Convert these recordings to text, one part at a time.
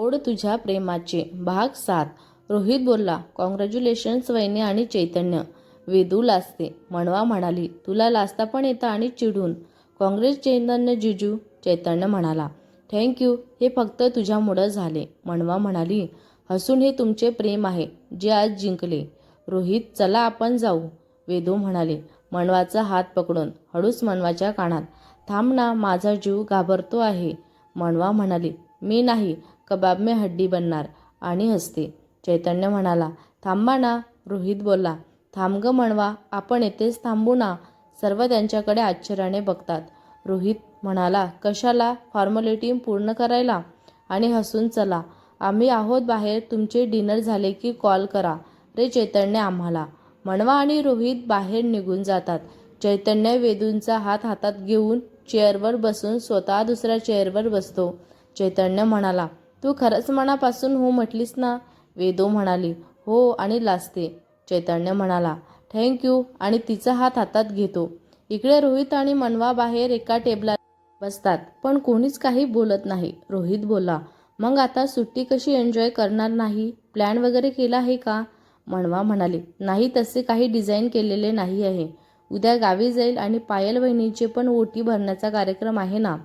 ओढ तुझ्या प्रेमाचे. भाग सात. रोहित बोलला कॉंग्रॅच्युलेशन्स वहिनी आणि चैतन्य. वेदू लाजते. म्हणवा म्हणाली तुला लाजता पण येतं आणि चिडून. काँग्रेस चैतन्य जिजू चैतन्य म्हणाला. थँक्यू हे फक्त तुझ्यामुळं झाले म्हणवा म्हणाली. हसून हे तुमचे प्रेम आहे जे आज जिंकले. रोहित चला आपण जाऊ वेदू म्हणाले. मनवाचा हात पकडून हळूच मनवाच्या कानात. थांब ना माझा जीव घाबरतो आहे मनवा म्हणाली. मी नाही कबाब में हड्डी बनणार आणि हसते चैतन्य म्हणाला थांबा ना रोहित बोलला. थांब ग म्हणवा आपण येथेच थांबू ना. सर्व त्यांच्याकडे आश्चर्याने बघतात. रोहित म्हणाला कशाला? फॉर्मॅलिटी पूर्ण करायला? आणि हसून चला. आम्ही आहोत बाहेर तुमचे डिनर झाले की कॉल करा. रे चैतन्य आम्हाला. म्हणवा आणि रोहित बाहेर निघून जातात. चैतन्य वेदूंचा हात हातात घेऊन चेअरवर बसून स्वतः दुसऱ्या चेअरवर बसतो. चैतन्य म्हणाला तू खरंच मनापासून हो म्हटलीस ना? वेदो म्हणाली. हो आणि लाजते. चैतन्य म्हणाला थँक्यू आणि तिचा हात हातात घेतो. इकडे रोहित आणि मनवा बाहेर एका टेबला बसतात पण कोणीच काही बोलत नाही. रोहित बोलला मग आता सुट्टी कशी एन्जॉय करणार नाही? प्लॅन वगैरे केला आहे का? मनवा म्हणाली नाही तसे काही डिझाईन केलेले नाही आहे. उद्या गावी जाईल आणि पायल वहिनीचे पण ओटी भरण्याचा कार्यक्रम आहे ना?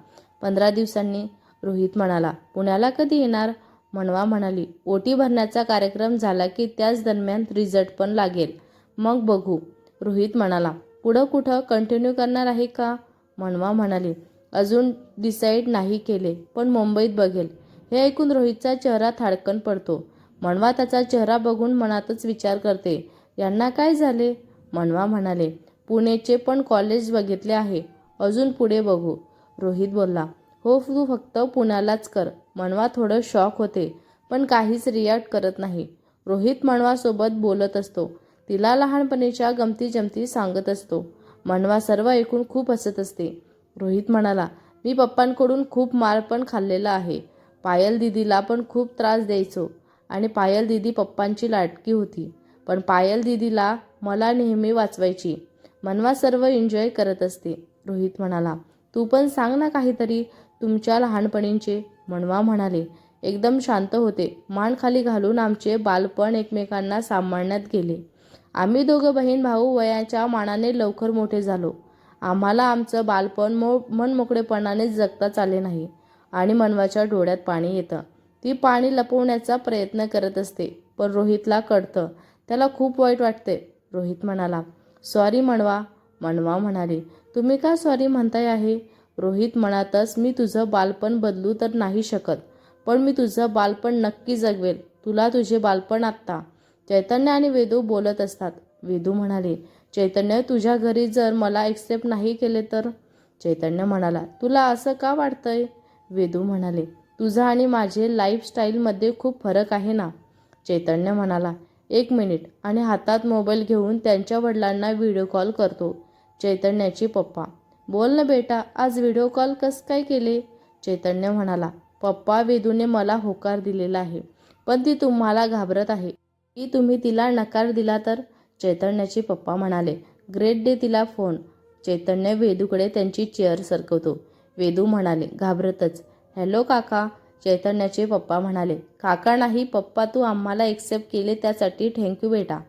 पंधरा दिवसांनी. रोहित म्हणाला पुण्याला कधी येणार? मनवा म्हणाली ओटी भरण्याचा कार्यक्रम झाला की त्याच दरम्यान रिझल्ट पण लागेल. मग बघू. रोहित म्हणाला पुढं कुठं? कंटिन्यू करणार आहे का? मनवा म्हणाली अजून डिसाईड नाही केले पण मुंबईत बघेल. हे ऐकून रोहितचा चेहरा थाडकन पडतो. मनवा त्याचा चेहरा बघून मनातच विचार करते यांना काय झाले? मनवा म्हणाले पुणेचे पण कॉलेज बघितले आहे अजून पुढे बघू. रोहित बोलला हो तू फक्त पुण्यालाच कर. मनवा थोडं शॉक होते पण काहीच रिॲक्ट करत नाही. रोहित मनवासोबत बोलत असतो. तिला लहानपणीच्या गमती जमती सांगत असतो. मनवा सर्व ऐकून खूप हसत असते. रोहित म्हणाला मी पप्पांकडून खूप मार पण खाल्लेला आहे. पायल दिदीला पण खूप त्रास द्यायचो आणि पायल दिदी पप्पांची लाटकी होती. पण पायल दिदीला मला नेहमी वाचवायची. मनवा सर्व एन्जॉय करत असते. रोहित म्हणाला तू पण सांग ना काहीतरी. तुमच्या लहानपणींचे मनवा म्हणाले. एकदम शांत होते. मान खाली घालून आमचे बालपण एकमेकांना सांभाळण्यात गेले. आम्ही दोघं बहीण भाऊ वयाच्या मानाने लवकर मोठे झालो. आम्हाला आमचं बालपण मो मनमोकळेपणाने जगता आले नाही आणि मनवाच्या डोळ्यात पाणी येतं. ती पाणी लपवण्याचा प्रयत्न करत असते पण रोहितला कळतं. त्याला खूप वाईट वाटते रोहित म्हणाला. सॉरी म्हणवा मनवा म्हणाले. तुम्ही का सॉरी म्हणताय आहे? रोहित म्हणतच मी तुझं बालपण बदलू तर नाही शकत पण मी तुझं बालपण नक्की जगवेल. तुला तुझे बालपण आत्ता. चैतन्य आणि वेदू बोलत असतात. वेदू म्हणाले चैतन्य तुझ्या घरी जर मला एक्सेप्ट नाही केले तर? चैतन्य म्हणाला तुला असं का वाटतंय? वेदू म्हणाले तुझा आणि माझे लाईफस्टाईलमध्ये खूप फरक आहे ना. चैतन्य म्हणाला एक मिनिट आणि हातात मोबाईल घेऊन त्यांच्या वडिलांना व्हिडिओ कॉल करतो. चैतन्याचे पप्पा बोल ना बेटा आज व्हिडिओ कॉल कस काय केले? चैतन्य म्हणाला पप्पा वेदूने मला होकार दिलेला आहे पण ती तुम्हाला घाबरत आहे. की तुम्ही तिला नकार दिला तर? चैतन्याचे पप्पा म्हणाले ग्रेट डे तिला फोन. चैतन्य वेदूकडे त्यांची चेअर सरकवतो. वेदू म्हणाले घाबरतच. हॅलो काका. चैतन्याचे पप्पा म्हणाले काका नाही पप्पा तू आम्हाला एक्सेप्ट केले त्यासाठी थँक्यू बेटा.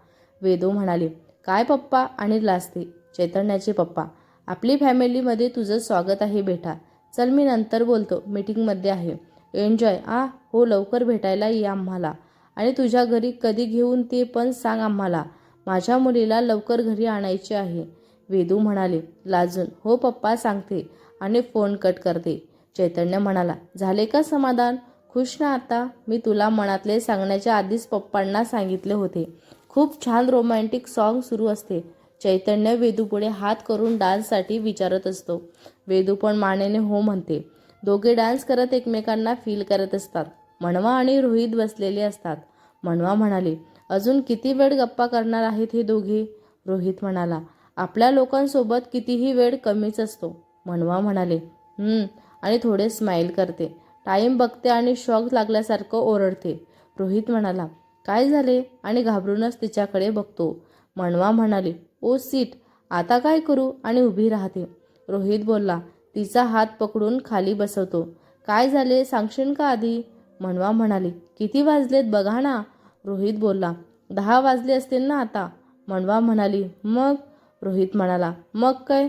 वेदू म्हणाले काय पप्पा आणि लाजते चैतन्याचे पप्पा आपली फॅमिलीमध्ये तुझं स्वागत आहे बेटा. चल मी नंतर बोलतो. मीटिंगमध्ये आहे. एन्जॉय. आ हो लवकर भेटायला ये आम्हाला. आणि तुझ्या घरी कधी घेऊन ते पण सांग आम्हाला. माझ्या मुलीला लवकर घरी आणायचे आहे. वेदू म्हणाले लाजून. हो पप्पा सांगते. आणि फोन कट करते. चैतन्य म्हणाला झाले का समाधान? खुश ना आता. मी तुला मनातले सांगण्याच्या आधीच पप्पांना सांगितले होते. खूप छान रोमॅन्टिक सॉन्ग सुरू असते. चैतन्य वेदूपुढे हात करून डान्ससाठी विचारत असतो. वेदू पण मानेने हो म्हणते. दोघे डान्स करत एकमेकांना फील करत असतात. म्हणवा आणि रोहित बसलेले असतात. म्हणवा म्हणाले अजून किती वेळ गप्पा करणार आहेत हे दोघे? रोहित म्हणाला आपल्या लोकांसोबत कितीही वेळ कमीच असतो. म्हणवा म्हणाले आणि थोडे स्माईल करते. टाईम बघते आणि शॉक लागल्यासारखं ओरडते. रोहित म्हणाला काय झाले? आणि घाबरूनच तिच्याकडे बघतो. म्हणवा म्हणाले ओ सीट आता काय करू? आणि उभी राहते. रोहित बोलला तिचा हात पकडून खाली बसवतो. काय झाले? सांगशील का आधी? मनवा म्हणाली किती वाजलेत बघा ना. रोहित बोलला दहा वाजले असतील ना आता. मनवा म्हणाली मग? रोहित म्हणाला मग काय?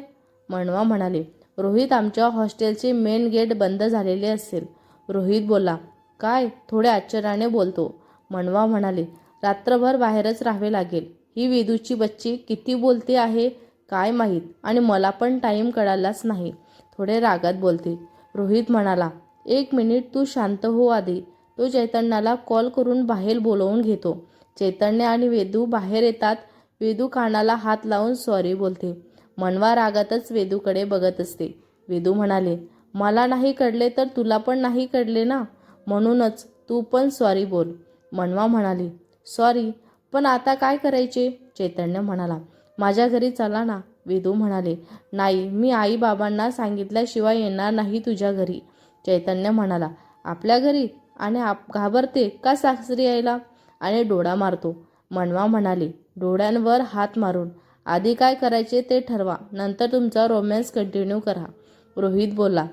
मनवा म्हणाले रोहित आमच्या हॉस्टेलचे मेन गेट बंद झालेले असेल. रोहित बोलला काय? थोड्या आश्चर्याने बोलतो. मनवा म्हणाले रात्रभर बाहेरच राहावे लागेल. ही वेदूची बच्ची किती बोलते आहे काय माहीत आणि मला पण टाईम कळालाच नाही. थोडे रागात बोलते. रोहित म्हणाला एक मिनिट तू शांत हो आधी. तो चैतन्याला कॉल करून बाहेर बोलवून घेतो. चैतन्य आणि वेदू बाहेर येतात. वेदू कानाला हात लावून सॉरी बोलते. मनवा रागातच वेदूकडे बघत असते. वेदू म्हणाले मला नाही कळले तर तुला पण नाही कळले ना? म्हणूनच तू पण सॉरी बोल. मनवा म्हणाली सॉरी पण आता काय करायचे? चैतन्य म्हणाला. माझ्या घरी चला ना वेदू म्हणाले. नाही मी आई बाबांना सांगितल्याशिवाय येणार नाही तुझ्या घरी. चैतन्य म्हणाला. आपल्या घरी? आणि आप घाबरते का सासरी यायला? आणि डोळा मारतो. मनवा म्हणाले. डोळ्यांवर हात मारून. आधी काय करायचे ते ठरवा. नंतर तुमचा रोमॅन्स कंटिन्यू करा. रोहित बोलला.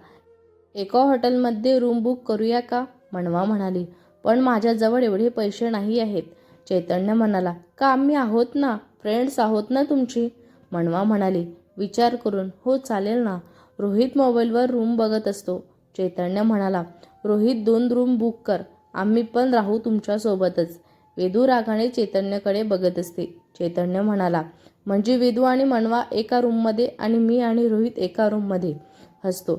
एका हॉटेलमध्ये रूम बुक करूया का? मनवा म्हणाली. पण माझ्याजवळ एवढे पैसे नाही आहेत. चैतन्य म्हणाला का आम्ही आहोत ना? फ्रेंड्स आहोत ना तुमची? मनवा म्हणाली विचार करून. हो चालेल ना. रोहित मोबाईलवर रूम बघत असतो. चैतन्य म्हणाला रोहित दोन रूम बुक कर. आम्ही पण राहू तुमच्यासोबतच वेदू रागाने चैतन्यकडे बघत असते. चैतन्य म्हणाला म्हणजे वेदू आणि मनवा एका रूममध्ये आणि मी आणि रोहित एका रूममध्ये हसतो.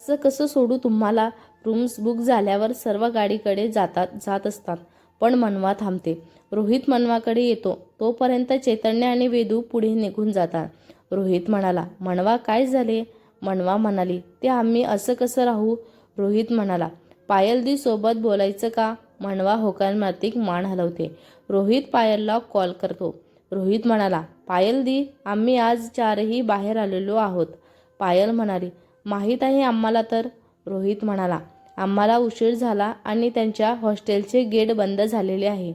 असं कसं सोडू तुम्हाला? रूम्स बुक झाल्यावर सर्व गाडीकडे जातात जात असतात. पण मनवा थांबते. रोहित मनवाकडे येतो. तोपर्यंत चैतन्य आणि वेदू पुढे निघून जातात. रोहित म्हणाला मनवा काय झाले? मनवा म्हणाली ते आम्ही असं कसं राहू? रोहित म्हणाला पायलदी सोबत बोलायचं का? मनवा होकारार्थी मान हलवते. रोहित पायलला कॉल करतो. रोहित म्हणाला पायलदी आम्ही आज चारही बाहेर आलेलो आहोत. पायल म्हणाली माहीत आहे आम्हाला तर? रोहित म्हणाला आम्हाला उशीर झाला आणि त्यांच्या हॉस्टेलचे गेट बंद झालेले आहे.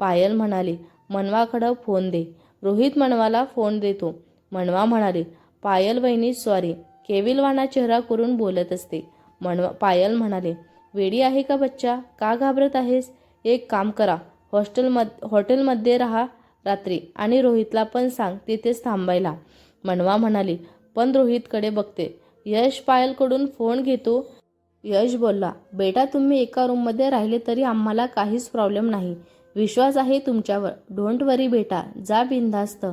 पायल म्हणाली मनवाकडं फोन दे. रोहित मनवाला फोन देतो. मनवा म्हणाले पायल वहिनी सॉरी केविलवाना चेहरा करून बोलत असते. मनवा पायल म्हणाले वेडी आहे का बच्चा? का घाबरत आहेस? एक काम करा. हॉस्टेलमध हॉटेलमध्ये राहा रात्री आणि रोहितला पण सांग तिथेच थांबायला. मनवा म्हणाली पण रोहितकडे बघते. यश पायलकडून फोन घेतो यश बोलला बेटा तुम्ही एका रूममध्ये राहिले तरी आम्हाला काहीच प्रॉब्लेम नाही. विश्वास आहे तुमच्यावर. डोंट वरी बेटा. जा बिनधास्त.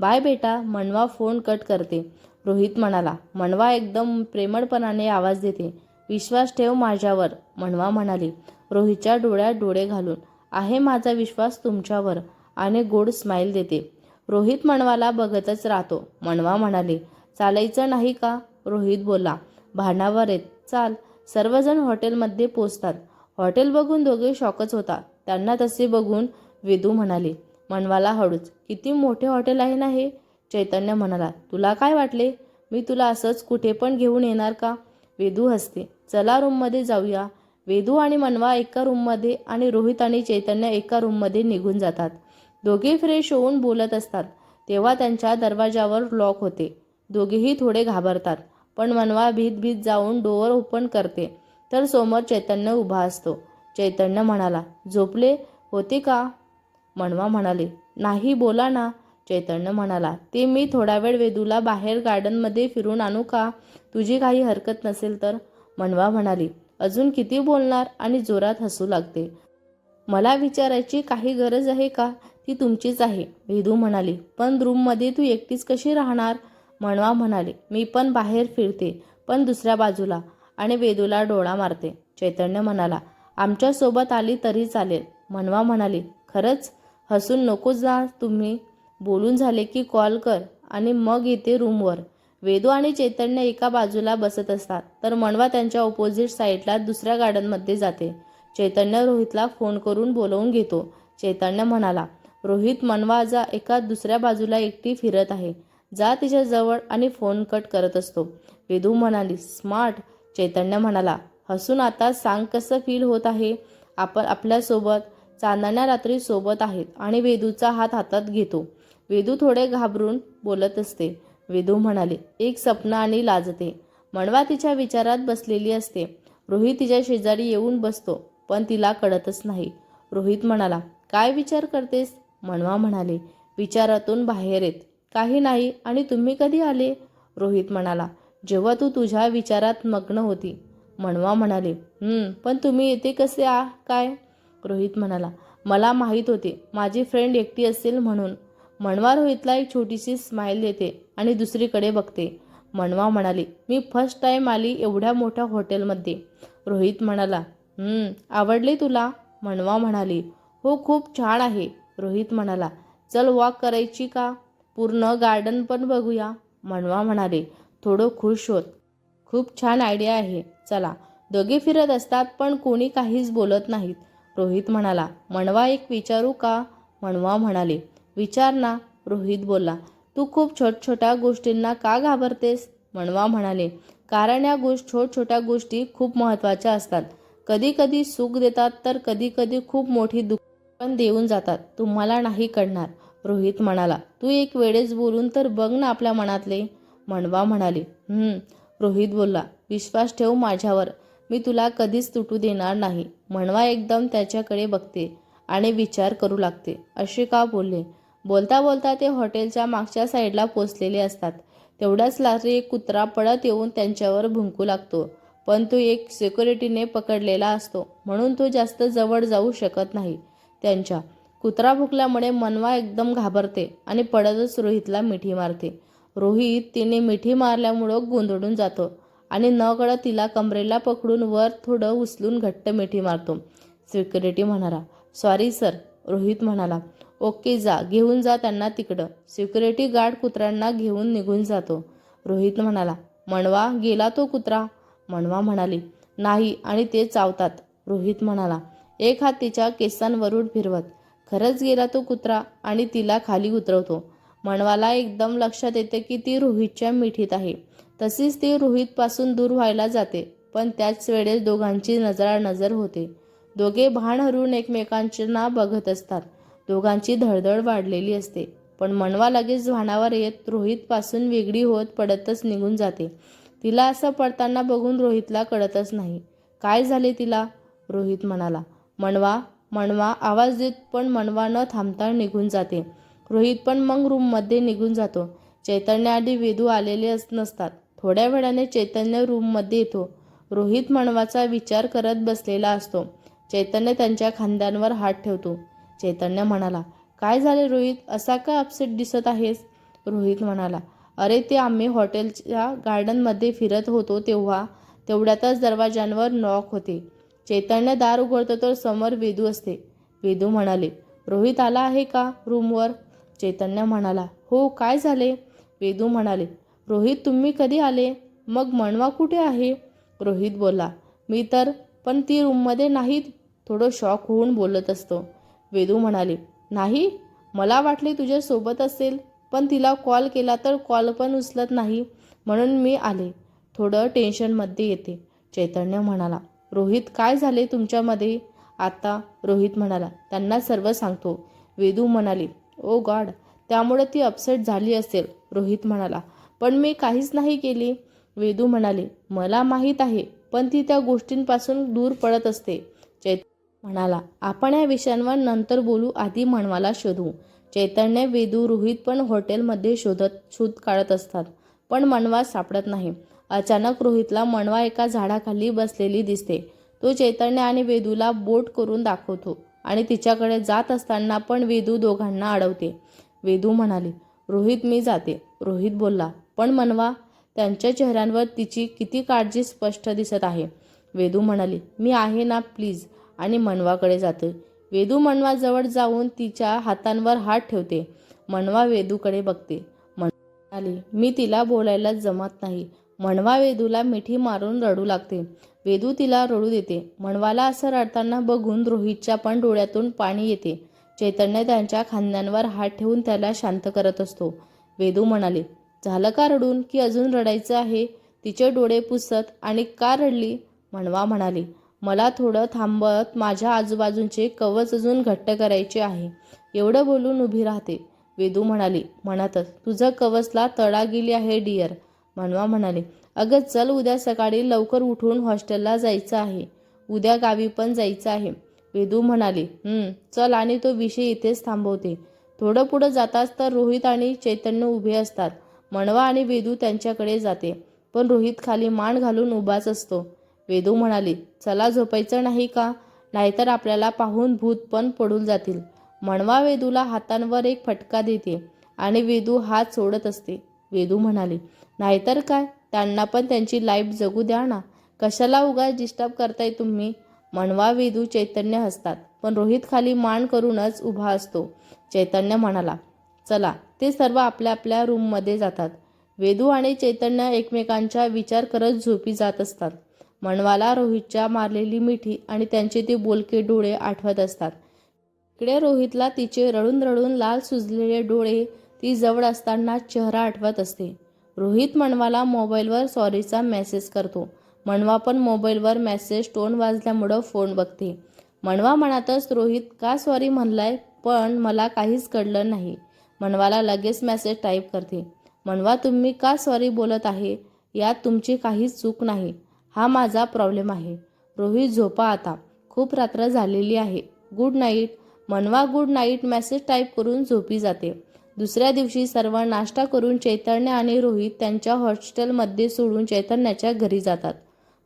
बाय बेटा. मनवा फोन कट करते. रोहित म्हणाला मनवा एकदम प्रेमळपणाने आवाज देते. विश्वास ठेव माझ्यावर. मनवा म्हणाली रोहितच्या डोळ्यात डोळे घालून आहे माझा विश्वास तुमच्यावर. आणि गोड स्माईल देते. रोहित मनवाला बघतच राहतो. मनवा म्हणाले चालायचं नाही का? रोहित बोला भांडावर येत चाल. सर्वजण हॉटेलमध्ये पोचतात. हॉटेल बघून दोघे शॉकच होता. त्यांना तसे बघून वेदू म्हणाले मनवाला हळूच. किती मोठे हॉटेल आहे ना हे? चैतन्य म्हणाला तुला काय वाटले? मी तुला असंच कुठे पण घेऊन येणार का? वेदू हसते चला रूममध्ये जाऊया. वेदू आणि मनवा एका रूममध्ये आणि रोहित आणि चैतन्य एका रूममध्ये निघून जातात. दोघे फ्रेश होऊन बोलत असतात. तेव्हा त्यांच्या दरवाजावर लॉक होते. दोघेही थोडे घाबरतात. पण मनवा भीत भीत जाऊन डोअर ओपन करते. तर समोर चैतन्य उभा असतो. चैतन्य म्हणाला झोपले होते का? मनवा म्हणाले नाही बोला ना. चैतन्य म्हणाला ते मी थोडा वेळ वेदूला बाहेर गार्डनमध्ये फिरून आणू का? तुझी काही हरकत नसेल तर. मनवा म्हणाली अजून किती बोलणार आणि जोरात हसू लागते. मला विचारायची काही गरज आहे का? ती तुमचीच आहे. वेदू म्हणाली पण रूममध्ये तू एकटीच कशी राहणार? मनवा म्हणाले मी पण बाहेर फिरते पण दुसऱ्या बाजूला. आणि वेदूला डोळा मारते. चैतन्य म्हणाला आमच्यासोबत आली तरी चालेल. मनवा म्हणाली खरंच? हसून नको जा तुम्ही. बोलून झाले की कॉल कर आणि मग येते रूमवर. वेदू आणि चैतन्य एका बाजूला बसत असतात तर मनवा त्यांच्या ऑपोजिट साईडला दुसऱ्या गार्डनमध्ये जाते. चैतन्य रोहितला फोन करून बोलवून घेतो. चैतन्य म्हणाला रोहित मनवा जा एका दुसऱ्या बाजूला एकटी फिरत आहे. जा तिच्या जवळ आणि फोन कट करत असतो. वेदू म्हणाली स्मार्ट. चैतन्य म्हणाला हसून आता सांग कसं फील होत आहे? आपण आपल्यासोबत चांदण्या रात्री सोबत आहेत आणि वेदूचा हात हातात घेतो. वेदू थोडे घाबरून बोलत असते. वेदू म्हणाले एक स्वप्न आणि लाजते. मनवा तिच्या विचारात बसलेली असते. रोहित तिच्या शेजारी येऊन बसतो पण तिला कळतच नाही. रोहित म्हणाला काय विचार करतेस? मणवा म्हणाले विचारातून बाहेर येत. काही नाही आणि तुम्ही कधी आले? रोहित म्हणाला. जेव्हा तू तुझ्या विचारात मग्न होती. मनवा म्हणाले पण तुम्ही येते कसे आ? काय? रोहित म्हणाला मला माहीत होते. माझी फ्रेंड एकटी असेल म्हणून. मनवा रोहितला एक छोटीशी स्माईल देते आणि दुसरीकडे बघते. मनवा म्हणाली मी फर्स्ट टाईम आली एवढ्या मोठ्या हॉटेलमध्ये रोहित म्हणाला आवडले तुला? मनवा म्हणाली हो खूप छान आहे. रोहित म्हणाला चल वॉक करायची का? पूर्ण गार्डन पण बघूया मनवा म्हणाले. थोडं खुश होत. खूप छान आयडिया आहे. चला दोघे फिरत असतात पण कोणी काहीच बोलत नाहीत. रोहित म्हणाला मनवा एक विचारू का? मनवा म्हणाले विचार ना. रोहित बोलला तू खूप छोट छोट्या गोष्टींना का घाबरतेस? मनवा म्हणाले कारण या गोष्ट छोट छोट्या गोष्टी खूप महत्त्वाच्या असतात. कधी कधी सुख देतात तर कधी कधी खूप मोठी दुःख पण देऊन जातात. तुम्हाला नाही कळणार. रोहित म्हणाला तू एक वेळेस बोलून तर बघ ना आपल्या मनातले. म्हणवा म्हणाले रोहित बोलला विश्वास ठेव माझ्यावर मी तुला कधीच तुटू देणार नाही. म्हणवा एकदम त्याच्याकडे बघते आणि विचार करू लागते. असे का बोलले? बोलता बोलता ते हॉटेलच्या मागच्या साईडला पोचलेले असतात. तेवढ्याच लारी एक कुत्रा पडत येऊन त्यांच्यावर भुंकू लागतो. पण तो एक सिक्युरिटीने पकडलेला असतो. म्हणून तो जास्त जवळ जाऊ शकत नाही. त्यांच्या कुत्रा भुकल्यामुळे मनवा एकदम घाबरते आणि पडतच रोहितला मिठी मारते. रोहित तिने मिठी मारल्यामुळं गोंधळून जातो आणि न तिला कमरेला पकडून वर थोडं उचलून घट्ट मिठी मारतो. सिक्युरिटी म्हणाला सॉरी सर रोहित म्हणाला ओके जा घेऊन जा त्यांना तिकडं. सिक्युरिटी गार्ड कुत्र्यांना घेऊन निघून जातो. रोहित म्हणाला मनवा गेला तो कुत्रा? मनवा म्हणाली नाही आणि ते चावतात. रोहित म्हणाला एक हात तिच्या केसांवरून फिरवत. खरंच गेला तो कुत्रा आणि तिला खाली उतरवतो. मनवाला एकदम लक्षात येते की ती रोहितच्या मिठीत आहे. तशीच ती रोहितपासून दूर व्हायला जाते पण त्याच वेळेस दोघांची नजरानजर होते. दोघे भान हरून एकमेकांना बघत असतात. दोघांची धडधड वाढलेली असते पण मनवा लगेच भानावर येत रोहितपासून वेगळी होत पडतच निघून जाते. तिला असं पडताना बघून रोहितला कळतच नाही. काय झाले तिला? रोहित म्हणाला. मनवा मनवा. आवाज देत पण मनवा न थांबता निघून जाते. रोहित पण मग रूममध्ये निघून जातो. चैतन्य आधी वेदू आलेले अस नसतात. थोड्या वेळाने चैतन्य रूममध्ये येतो. रोहित मनवाचा विचार करत बसलेला असतो. चैतन्य त्यांच्या खांद्यांवर हात ठेवतो. चैतन्य म्हणाला काय झाले रोहित? असा काय अपसेट दिसत आहेस? रोहित म्हणाला अरे ते आम्ही हॉटेलच्या गार्डनमध्ये फिरत होतो तेव्हा. तेवढ्यातच दरवाजांवर नॉक होते. चैतन्य दार उघडतो तर समोर वेदू असते. वेदू म्हणाले रोहित आला आहे का रूमवर? चैतन्य म्हणाला हो काय झाले? वेदू म्हणाले रोहित तुम्ही कधी आले? मग मनवा कुठे आहे? रोहित बोला मी तर पण ती रूममध्ये नाहीत. थोडं शॉक होऊन बोलत असतो. वेदू म्हणाले नाही मला वाटले तुझ्या सोबत असेल पण तिला कॉल केला तर कॉल पण उचलत नाही म्हणून मी आले. थोडं टेन्शनमध्ये येते. चैतन्य म्हणाला रोहित काय झाले तुमच्यामध्ये? आता रोहित म्हणाला त्यांना सर्व सांगतो. वेदू म्हणाली ओ गॉड त्यामुळे ती अपसेट झाली असेल. रोहित म्हणाला पण मी काहीच नाही केली. वेदू म्हणाले मला माहीत आहे पण ती त्या गोष्टींपासून दूर पडत असते. चैत म्हणाला आपण या विषयांवर नंतर बोलू आधी मनवाला शोधू. चैतन्य वेदू रोहित पण हॉटेलमध्ये शोधत शोध काढत असतात पण मनवा सापडत नाही. अचानक रोहितला मनवा एका झाडाखाली बसलेली दिसते. तो चैतन्य आणि वेदूला बोट करून दाखवतो आणि तिच्याकडे जात असताना पण वेदू दोघांना अडवते. वेदू म्हणाली रोहित मी जाते. रोहित बोलला पण मनवा त्यांच्या चेहऱ्यांवर तिची किती काळजी स्पष्ट दिसत आहे. वेदू म्हणाली मी आहे ना प्लीज आणि मनवाकडे जाते. वेदू मनवाजवळ जाऊन तिच्या हातांवर हात ठेवते. मनवा वेदूकडे बघते. म्हणाली मी तिला बोलायला जमत नाही. मनवा वेदूला मिठी मारून रडू लागते. वेदू तिला रडू देते. मनवाला असं रडताना बघून रोहितच्या पण डोळ्यातून पाणी येते. चैतन्य त्यांच्या खांद्यांवर हात ठेवून त्याला शांत करत असतो. वेदू म्हणाले झालं का रडून? की अजून रडायचं आहे? तिचे डोळे पुसत आणि का रडली? म्हणवा म्हणाली मला थोडं थांबत माझ्या आजूबाजूंचे कवच अजून घट्ट करायचे आहे. एवढं बोलून उभी राहते. वेदू म्हणाली म्हणतच तुझं कवचला तडा गेली आहे डिअर. मनवा म्हणाले अगं चल उद्या सकाळी लवकर उठून हॉस्टेलला जायचं आहे. उद्या गावी पण जायचं आहे. वेदू म्हणाले चल आणि तो विषय इथेच थांबवते. थोडं पुढं जाताच तर रोहित आणि चैतन्य उभे असतात. मनवा आणि वेदू त्यांच्याकडे जाते. पण रोहित खाली मान घालून उभाच असतो. वेदू म्हणाले चला झोपायचं नाही का? नाहीतर आपल्याला पाहून भूत पण पडून जातील. मनवा वेदूला हातांवर एक फटका देते आणि वेदू हात सोडत असते. वेदू म्हणाली नाहीतर काय? त्यांना पण त्यांची लाईफ जगू द्या ना. कशाला उगाच डिस्टर्ब करताय तुम्ही? मनवा वेदू चैतन्य हसतात. पण रोहित खाली मान करूनच उभा असतो. चैतन्य म्हणाला चला ते सर्व आपल्या आपल्या रूममध्ये जातात. वेदू आणि चैतन्य एकमेकांचा विचार करत झोपी जात असतात. मनवाला रोहितच्या मारलेली मिठी आणि त्यांचे ते बोलके डोळे आठवत असतात. इकडे रोहितला तिचे रडून रडून लाल सुजलेले डोळे ती जवळ असताना चेहरा आठवत असते. रोहित मनवाला मोबाईलवर सॉरीचा मेसेज करतो. मनवा पण मोबाईलवर मेसेज टोन वाजल्यामुळं फोन बघते. मनवा मनातच रोहित का सॉरी म्हणलाय? पण मला काहीच कळलं नाही. मनवाला लगेच मेसेज टाईप करते. मनवा तुम्ही का सॉरी बोलत आहे? यात तुमची काहीच चूक नाही. हा माझा प्रॉब्लेम आहे. रोहित झोपा आता. खूप रात्र झालेली आहे. Good night. Manava good night message type करून झोपी जाते. दुसऱ्या दिवशी सर्व नाश्ता करून चैतन्य आणि रोहित त्यांच्या हॉस्टेलमध्ये सोडून चैतन्याच्या घरी जातात.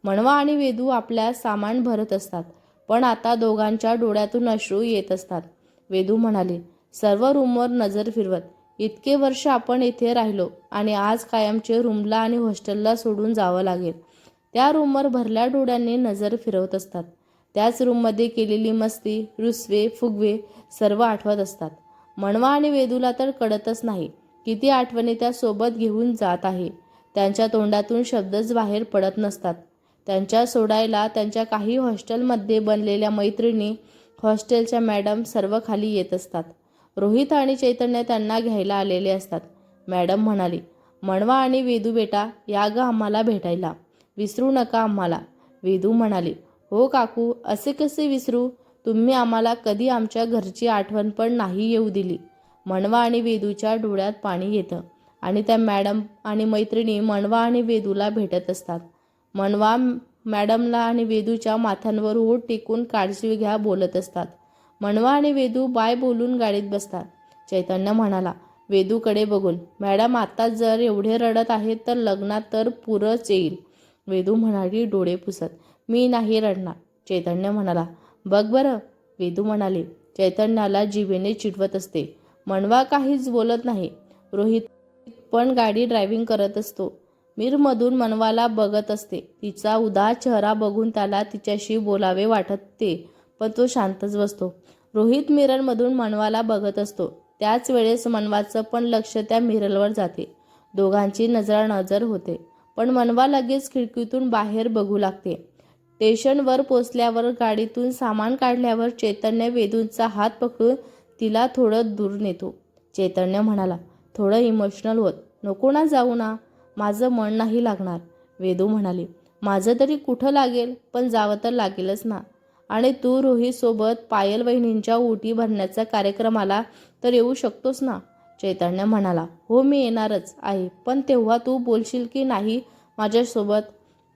मणवा आणि वेदू आपल्या सामान भरत असतात पण आता दोघांच्या डोळ्यातून अश्रू येत असतात. वेदू म्हणाले सर्व रूमवर नजर फिरवत. इतके वर्ष आपण इथे राहिलो आणि आज कायमचे रूमला आणि हॉस्टेलला सोडून जावं लागेल. त्या रूमवर भरल्या डोळ्यांनी नजर फिरवत असतात. त्याच रूममध्ये केलेली मस्ती रुसवे फुगवे सर्व आठवत असतात. मनवा आणि वेदूला तर कळतच नाही. किती आठवणी त्या सोबत घेऊन जात आहे. त्यांच्या तोंडातून शब्दच बाहेर पडत नसतात. त्यांच्या सोडायला त्यांच्या काही हॉस्टेलमध्ये बनलेल्या मैत्रिणी हॉस्टेलच्या मॅडम सर्व खाली येत असतात. रोहित आणि चैतन्य त्यांना घ्यायला आलेले असतात. मॅडम म्हणाली मनवा आणि वेदू बेटा या ग आम्हाला भेटायला. विसरू नका आम्हाला. वेदू म्हणाली हो काकू असे कसे विसरू? तुम्ही आम्हाला कधी आमच्या घरची आठवण पण नाही येऊ दिली. मनवा आणि वेदूच्या डोळ्यात पाणी येतं आणि त्या मॅडम आणि मैत्रिणी मनवा आणि वेदूला भेटत असतात. मनवा मॅडमला आणि वेदूच्या माथ्यांवर ओढ टेकून काळजी घ्या बोलत असतात. मनवा आणि वेदू बाय बोलून गाडीत बसतात. चैतन्य म्हणाला वेदूकडे बघून. मॅडम आता जर एवढे रडत आहेत तर लग्नात तर पुरंच येईल. वेदू म्हणाली डोळे पुसत मी नाही रडणार. चैतन्य म्हणाला बघ बरं वेदू म्हणाले. चैतन्याला जिभेने चिडवत असते. मनवा काहीच बोलत नाही. रोहित पण गाडी ड्रायव्हिंग करत असतो. मीरमधून मनवाला बघत असते. तिचा उदास चेहरा बघून त्याला तिच्याशी बोलावे वाटत ते पण तो शांतच बसतो. रोहित मिररमधून मनवाला बघत असतो. त्याच वेळेस मनवाचं पण लक्ष त्या मिररवर जाते. दोघांची नजर नजर होते. पण मनवा लगेच खिडकीतून बाहेर बघू लागते. स्टेशनवर पोचल्यावर गाडीतून सामान काढल्यावर चैतन्य वेदूंचा हात पकडून तिला थोडं दूर नेतो. चैतन्य म्हणाला थोडं इमोशनल होत. नको ना जाऊ ना. माझं मन नाही लागणार. वेदू म्हणाली माझं तरी कुठं लागेल? पण जावं तर लागेलच ना. आणि तू रोहितसोबत पायल वहिनींच्या ओटी कार्यक्रम कार्यक्रमाला तर येऊ शकतोस ना? चैतन्य म्हणाला हो मी येणारच आहे. पण तेव्हा तू बोलशील की नाही माझ्यासोबत?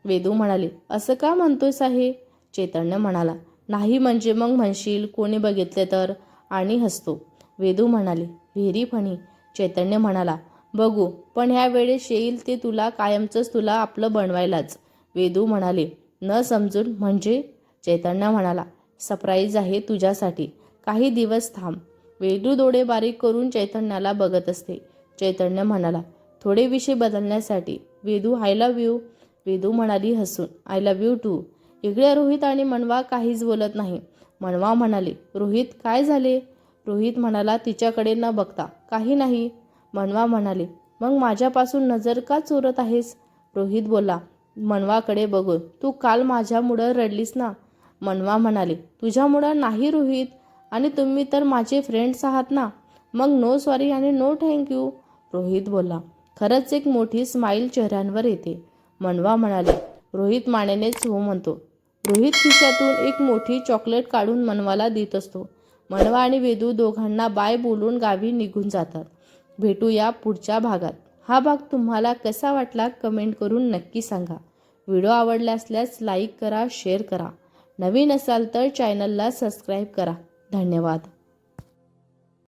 वेदू म्हणाले असं का म्हणतोय आहे चैतन्य म्हणाला नाही म्हणजे मग म्हणशील कोणी बघितले तर? आणि हसतो. वेदू म्हणाली व्हेरी फणी. चैतन्य म्हणाला बघू पण ह्या वेळेस येईल ते तुला कायमचंच तुला आपलं बनवायलाच. वेदू म्हणाले न समजून म्हणजे? चैतन्य म्हणाला सरप्राईज आहे तुझ्यासाठी काही दिवस थांब. वेदू डोळे बारीक करून चैतन्याला बघत असते. चैतन्य म्हणाला थोडे विषय बदलण्यासाठी वेदू हायला लव्ह यू वेदू म्हणाली हसून आय लव्ह यू टू इकडे रोहित आणि मनवा काहीच बोलत नाही. मनवा म्हणाले रोहित काय झाले? रोहित म्हणाला तिच्याकडे न बघता. काही नाही. मनवा म्हणाले मग माझ्यापासून नजर का चोरत आहेस? रोहित बोलला मनवाकडे बघून. तू काल माझ्यामुळं रडलीस ना? मनवा म्हणाले तुझ्यामुळं नाही रोहित आणि तुम्ही तर माझे फ्रेंड्स आहात ना? मग नो सॉरी आणि नो थँक्यू रोहित बोलला खरंच एक मोठी स्माईल चेहऱ्यांवर येते. मनवा म्हणाले. रोहित मानेनेच हो म्हणतो. रोहित खिशातून एक मोठी चॉकलेट काढून मनवाला देत असतो. मनवा आणि वेदू दोघांना बाय बोलून गावी निघून जातात. भेटूया पुढच्या भागात. हा भाग तुम्हाला कसा वाटला कमेंट करून नक्की सांगा. व्हिडिओ आवडला असल्यास लाईक करा शेअर करा. नवीन असाल तर चॅनलला सबस्क्राईब करा. धन्यवाद.